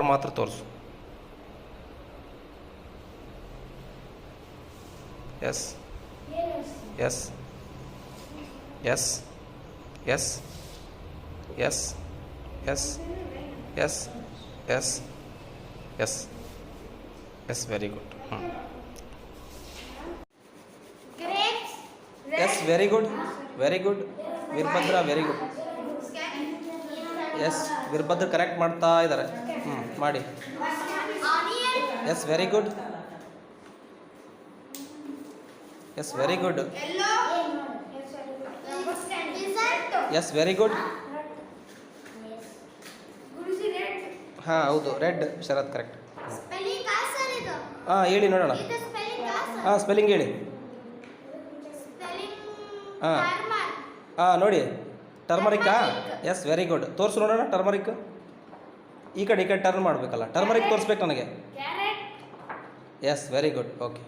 ಮಾತ್ರ ತೋರಿಸು. Yes yes yes yes yes yes yes yes yes yes very good hmm yes very good very good Veerabhadra very good yes Veerabhadra correct ಮಾಡ್ತಾ ಇದ್ದಾರೆ. ಹ್ಞೂ ಮಾಡಿ. Yes very good yes very good yes very good ಹಾಂ ಹೌದು. Red ಶರತ್ correct ಹಾಂ ಹೇಳಿ ನೋಡೋಣ. ಹಾಂ ಸ್ಪೆಲ್ಲಿಂಗ್ ಹೇಳಿ. ಹಾಂ. ಹಾಂ ನೋಡಿ. ಟರ್ಮರಿಕ್ಕಾ ಎಸ್ ವೆರಿ ಗುಡ್ ತೋರಿಸು ನೋಡೋಣ ಟರ್ಮರಿಕ್ ಈ ಕಡೆ ಈ ಕಡೆ ಟರ್ನ್ ಮಾಡಬೇಕಲ್ಲ. ಟರ್ಮರಿಕ್ ತೋರಿಸ್ಬೇಕು ನನಗೆ. S very good okay